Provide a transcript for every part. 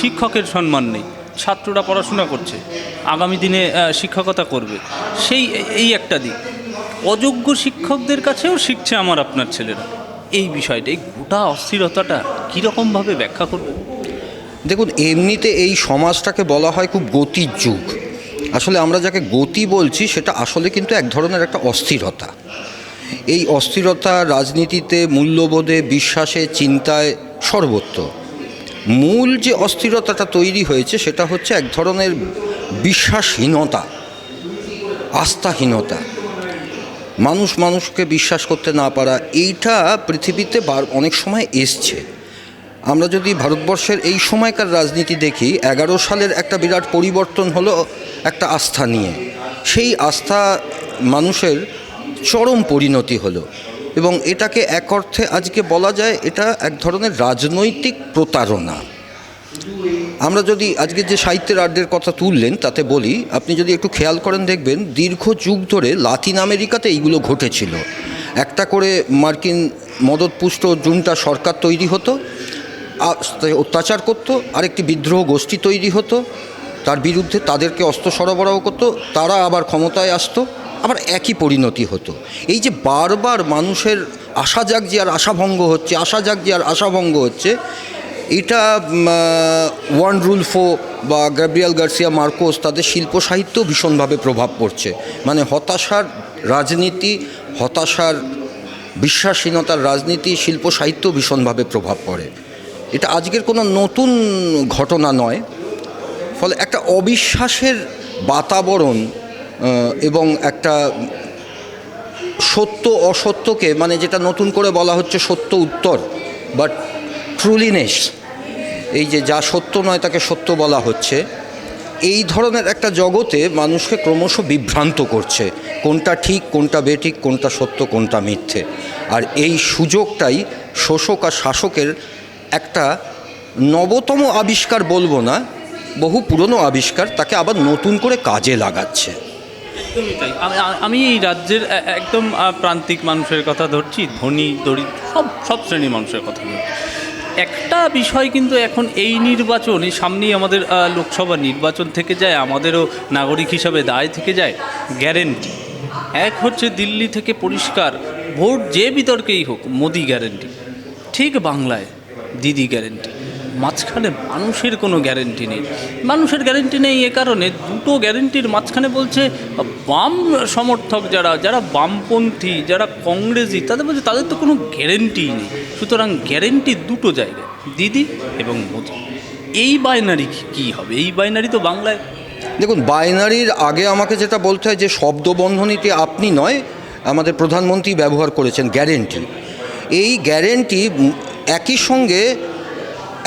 শিক্ষকের সম্মান নেই, ছাত্ররা পড়াশোনা করছে, আগামী দিনে শিক্ষকতা করবে। সেই, এই একটা দিক। অযোগ্য শিক্ষকদের কাছেও শিখছে আমার আপনার ছেলেরা। এই বিষয়টা, এই গোটা অস্থিরতাটা কীরকমভাবে ব্যাখ্যা করবে? দেখুন, এমনিতে এই সমাজটাকে বলা হয় খুব গতির যুগ। আসলে আমরা যাকে গতি বলছি, সেটা আসলে কিন্তু এক ধরনের একটা অস্থিরতা। এই অস্থিরতা রাজনীতিতে, মূল্যবোধে, বিশ্বাসে, চিন্তায় সর্বত্র। মূল যে অস্থিরতাটা তৈরি হয়েছে সেটা হচ্ছে এক ধরনের বিশ্বাসহীনতা, আস্থাহীনতা। মানুষ মানুষকে বিশ্বাস করতে না পারা, এইটা পৃথিবীতে অনেক সময় এসছে। আমরা যদি ভারতবর্ষের এই সময়কার রাজনীতি দেখি, এগারো সালের একটা বিরাট পরিবর্তন হলো একটা আস্থা নিয়ে। সেই আস্থা মানুষের চরম পরিণতি হলো। এবং এটাকে এক অর্থে আজকে বলা যায় এটা এক ধরনের রাজনৈতিক প্রতারণা। আমরা যদি আজকে যে সাহিত্যের আড্ডের কথা তুললেন, তাতে বলি, আপনি যদি একটু খেয়াল করেন দেখবেন, দীর্ঘ যুগ ধরে লাতিন আমেরিকাতে এইগুলো ঘটেছিল। একটা করে মার্কিন মদতপুষ্ট জুনটা সরকার তৈরি হতো অত্যাচার করতো, আরেকটি বিদ্রোহ গোষ্ঠী তৈরি হতো, তার বিরুদ্ধে তাদেরকে অস্ত্র সরবরাহ করতো, তারা আবার ক্ষমতায় আসতো। আবার একই পরিণতি হতো। এই যে বারবার মানুষের আশা জাগজি আর আশাভঙ্গ হচ্ছে, আশা জাগজি আর আশাভঙ্গ হচ্ছে, এটা ওয়ান রুলফো বা গ্যাব্রিয়াল গার্সিয়া মার্কোস তাদের শিল্প সাহিত্য ভীষণভাবে প্রভাব পড়ছে। মানে হতাশার রাজনীতি, হতাশার বিশ্বাসহীনতার রাজনীতি, শিল্প সাহিত্য ভীষণভাবে প্রভাব পড়ে। এটা আজকের কোনো নতুন ঘটনা নয়। ফলে একটা অবিশ্বাসের বাতাবরণ এবং একটা সত্য অসত্যকে মানে যেটা নতুন করে বলা হচ্ছে সত্য উত্তর বাট ট্রুলিনেস এই যে যা সত্য নয় তাকে সত্য বলা হচ্ছে, এই ধরনের একটা জগতে মানুষকে ক্রমশ বিভ্রান্ত করছে, কোনটা ঠিক, কোনটা বেঠিক, কোনটা সত্য, কোনটা মিথ্যে। আর এই সুযোগটাই শোষক আর শাসকের একটা নবতম আবিষ্কার বলব না, বহু পুরনো আবিষ্কার তাকে আবার নতুন করে কাজে লাগাচ্ছে। তাই। আমি এই রাজ্যের একদম প্রান্তিক মানুষের কথা ধরছি, ধনী, দরিদ্র, সব সব শ্রেণির মানুষের কথা ধরছি। একটা বিষয় কিন্তু এখন এই নির্বাচন, এই সামনেই আমাদের লোকসভা নির্বাচন থেকে যায়, আমাদেরও নাগরিক হিসাবে দায় থেকে যায়, গ্যারেন্টি। এক হচ্ছে দিল্লি থেকে পরিষ্কার, ভোট যে বিতর্কেই হোক, মোদি গ্যারেন্টি। ঠিক বাংলায়, দিদি গ্যারেন্টি। মাঝখানে মানুষের কোনো গ্যারেন্টি নেই। মানুষের গ্যারেন্টি নেই এ কারণে দুটো গ্যারেন্টির মাঝখানে বলছে, বাম সমর্থক যারা যারা বামপন্থী, যারা কংগ্রেসি, তাদের বলছে তাদের তো কোনো গ্যারেন্টিই নেই। সুতরাং গ্যারেন্টি দুটো জায়গায়, দিদি এবং মোদি। এই বাইনারি কী হবে? এই বাইনারি তো বাংলায় দেখুন, বাইনারির আগে আমাকে যেটা বলতে হয় যে শব্দবন্ধনীটি আপনি নয়, আমাদের প্রধানমন্ত্রী ব্যবহার করেছেন, গ্যারেন্টি। এই গ্যারেন্টি একই সঙ্গে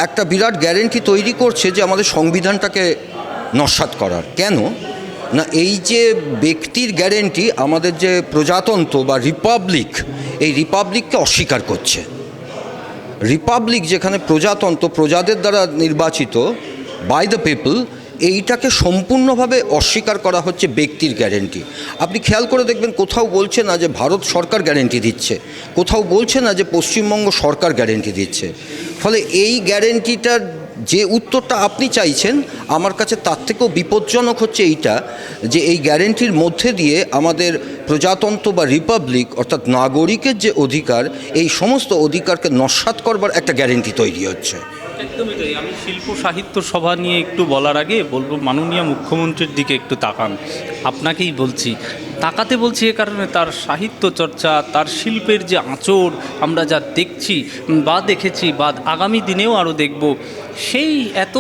একটা বিরাট গ্যারেন্টি তৈরি করছে যে আমাদের সংবিধানটাকে নস্বাত করার। কেন? না, এই যে ব্যক্তির গ্যারেন্টি আমাদের যে প্রজাতন্ত্র বা রিপাবলিক এই রিপাবলিককে অস্বীকার করছে। রিপাবলিক যেখানে প্রজাতন্ত্র, প্রজাদের দ্বারা নির্বাচিত বাই দ্য পিপল এইটাকে সম্পূর্ণভাবে অস্বীকার করা হচ্ছে ব্যক্তির গ্যারেন্টি আপনি খেয়াল করে দেখবেন, কোথাও বলছে না যে ভারত সরকার গ্যারেন্টি দিচ্ছে। কোথাও বলছে না যে পশ্চিমবঙ্গ সরকার গ্যারেন্টি দিচ্ছে। ফলে এই গ্যারেন্টিটার যে উত্তরটা আপনি চাইছেন, আমার কাছে তার থেকেও বিপজ্জনক হচ্ছে এইটা যে এই গ্যারেন্টির মধ্যে দিয়ে আমাদের প্রজাতন্ত্র বা রিপাবলিক অর্থাৎ নাগরিকের যে অধিকার, এই সমস্ত অধিকারকে নস্বাত করবার একটা গ্যারেন্টি তৈরি হচ্ছে। একদমই তাই। আমি শিল্প সাহিত্য সভা নিয়ে একটু বলার আগে বলব, মাননীয় মুখ্যমন্ত্রীর দিকে একটু তাকান। আপনাকেই বলছি, তাকাতে বলছি এ কারণে তার সাহিত্য চর্চা, তার শিল্পের যে আঁচড় আমরা যা দেখছি, বা দেখেছি, বা আগামী দিনেও আরও দেখব, সেই এত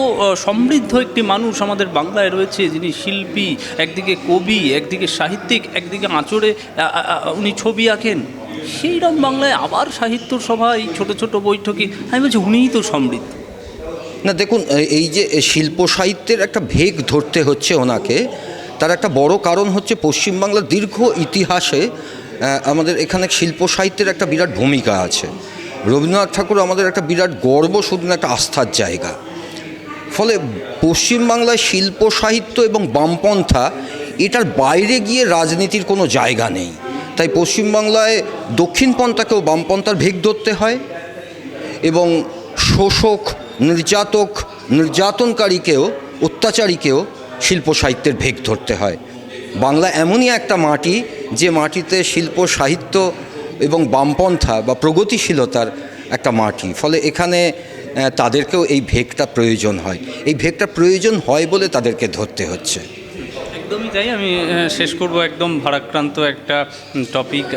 সমৃদ্ধ একটি মানুষ আমাদের বাংলায় রয়েছে যিনি শিল্পী, একদিকে কবি, একদিকে সাহিত্যিক, একদিকে আঁচড়ে উনি ছবি আঁকেন। সেইরকম বাংলায় আবার সাহিত্য সভা এই ছোটো ছোটো বৈঠকে, আমি বলছি উনিই তো সমৃদ্ধ। না, দেখুন এই যে শিল্প সাহিত্যের একটা ভেগ ধরতে হচ্ছে ওনাকে, তার একটা বড় কারণ হচ্ছে পশ্চিমবাংলার দীর্ঘ ইতিহাসে আমাদের এখানে শিল্প সাহিত্যের একটা বিরাট ভূমিকা আছে। রবীন্দ্রনাথ ঠাকুর আমাদের একটা বিরাট গর্ব, শুধু না একটা আস্থার জায়গা। ফলে পশ্চিমবাংলায় শিল্প সাহিত্য এবং বামপন্থা, এটার বাইরে গিয়ে রাজনীতির কোনো জায়গা নেই। তাই পশ্চিমবাংলায় দক্ষিণপন্থাকেও বামপন্থার ভেগ ধরতে হয় এবং শোষক নির্যাতক, নির্যাতনকারীকেও, অত্যাচারীকেও শিল্প সাহিত্যের ভেগ ধরতে হয়। বাংলা এমনই একটা মাটি, যে মাটিতে শিল্প সাহিত্য এবং বামপন্থা বা প্রগতিশীলতার একটা মাটি। ফলে এখানে তাদেরকেও এই ভেগটা প্রয়োজন হয়। এই ভেগটা প্রয়োজন হয় বলে তাদেরকে ধরতে হচ্ছে। একদমই তাই। আমি শেষ করব একদম ভারাক্রান্ত একটা টপিক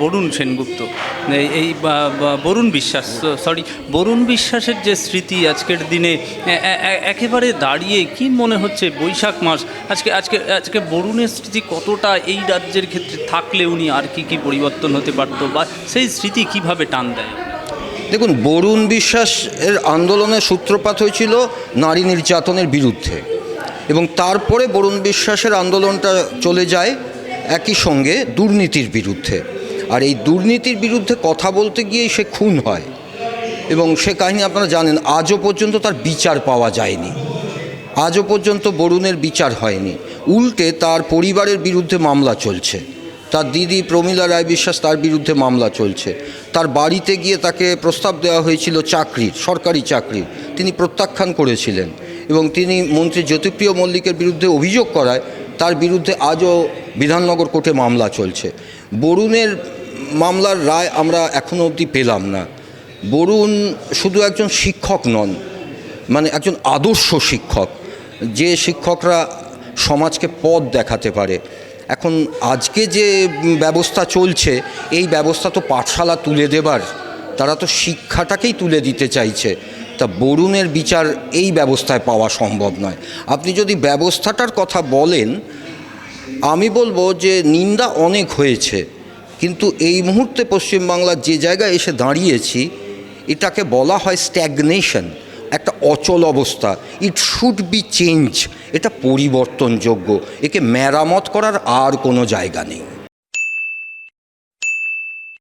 বরুণ সেনগুপ্ত। এই বরুণ বিশ্বাস সরি বরুণ বিশ্বাসের যে স্মৃতি আজকের দিনে একেবারে দাঁড়িয়ে কি মনে হচ্ছে বৈশাখ মাস? আজকে আজকে আজকে বরুণের স্মৃতি কতটা এই রাজ্যের ক্ষেত্রে থাকলে উনি আর কি কি পরিবর্তন হতে পারতো বা সেই স্মৃতি কীভাবে টান দেয়? দেখুন, বরুণ বিশ্বাসের আন্দোলনের সূত্রপাত হয়েছিল নারী নির্যাতনের বিরুদ্ধে। এবং তারপরে বরুণ বিশ্বাসের আন্দোলনটা চলে যায় একই সঙ্গে দুর্নীতির বিরুদ্ধে। আর এই দুর্নীতির বিরুদ্ধে কথা বলতে গিয়েই সে খুন হয়। এবং সে কাহিনী আপনারা জানেন, আজও পর্যন্ত তার বিচার পাওয়া যায়নি। আজও পর্যন্ত বরুণের বিচার হয়নি। উল্টে তার পরিবারের বিরুদ্ধে মামলা চলছে। তার দিদি প্রমীলা রায় বিশ্বাস তার বিরুদ্ধে মামলা চলছে। তার বাড়িতে গিয়ে তাকে প্রস্তাব দেওয়া হয়েছিল চাকরির, সরকারি চাকরির। তিনি প্রত্যাখ্যান করেছিলেন। এবং তিনি মন্ত্রী জ্যোতিপ্রিয় মল্লিকের বিরুদ্ধে অভিযোগ করায়, তার বিরুদ্ধে আজও বিধাননগর কোর্টে মামলা চলছে। বরুণের মামলার রায় আমরা এখনও অবধি পেলাম না। বরুণ শুধু একজন শিক্ষক নন মানে একজন আদর্শ শিক্ষক, যে শিক্ষকরা সমাজকে পথ দেখাতে পারে। এখন আজকে যে ব্যবস্থা চলছে, এই ব্যবস্থা তো পাঠশালা তুলে দেবার। তারা তো শিক্ষাটাকেই তুলে দিতে চাইছে। তা বরুণের বিচার এই ব্যবস্থায় পাওয়া সম্ভব নয়। আপনি যদি ব্যবস্থাটার কথা বলেন, আমি বলব যে নিন্দা অনেক হয়েছে। কিন্তু এই মুহূর্তে পশ্চিমবাংলার যে জায়গায় এসে দাঁড়িয়েছি, এটাকে বলা হয় স্ট্যাগনেশন একটা অচল অবস্থা। ইট শুড বি চেঞ্জ এটা পরিবর্তনযোগ্য। একে মেরামত করার আর কোনো জায়গা নেই।